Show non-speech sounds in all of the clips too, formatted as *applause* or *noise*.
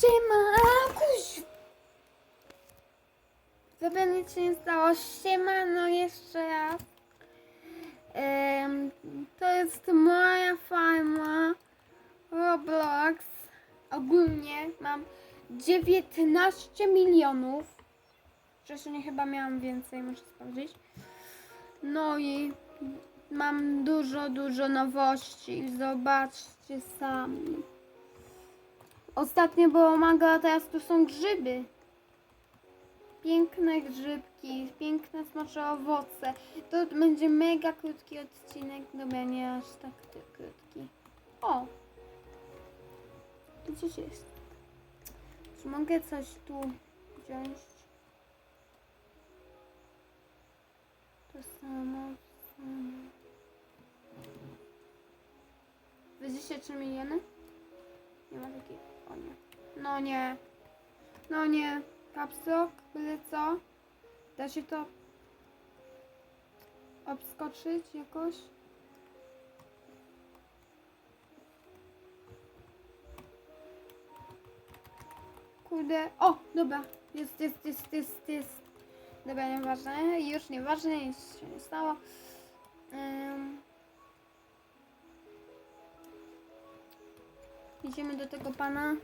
Siema, kuś. Sobie nic się nie stało. Siema, no jeszcze raz. To jest moja farma Roblox. Ogólnie mam 19 milionów. Wcześniej chyba miałam więcej, muszę sprawdzić. No i mam dużo, dużo nowości. Zobaczcie sami. Ostatnio było mango, a teraz tu są grzyby. Piękne grzybki, piękne smaczne owoce. To będzie mega krótki odcinek. Dobra, nie aż tak krótki. O! Coś jest. Czy mogę coś tu wziąć? To samo, samo. 23 miliony? Nie ma takiej. O nie. No nie. No nie. Kapsok, byle co. Da się to obskoczyć jakoś? Kurde. O, dobra. Jest, jest, jest, jest, jest. Dobra, nieważne. Już nieważne, nic się nie stało. Ym. Idziemy do tego pana.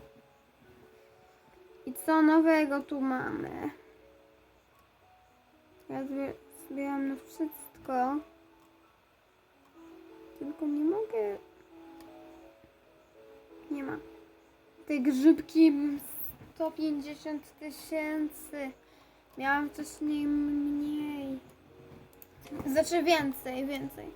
I co nowego tu mamy? Ja zbie- zbieram na wszystko. Tylko nie mogę. Nie ma. Te grzybki 150 tysięcy. Miałam wcześniej mniej. Znaczy więcej, więcej.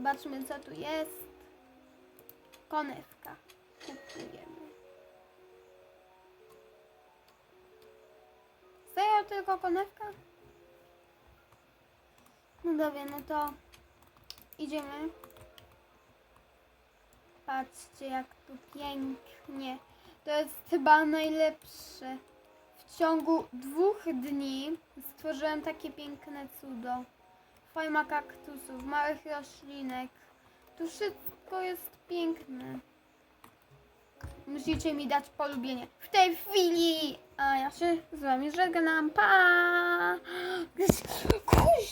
Zobaczmy, co tu jest. Konewka. Kupujemy. Serio tylko konewka? No dobra, no to idziemy. Patrzcie, jak tu pięknie. To jest chyba najlepsze. W ciągu dwóch dni stworzyłem takie piękne cudo. Fajma kaktusów, małych roślinek. Tu wszystko jest piękne. Musicie mi dać polubienie w tej chwili. A ja się z wami żegnam. Pa! *gasps*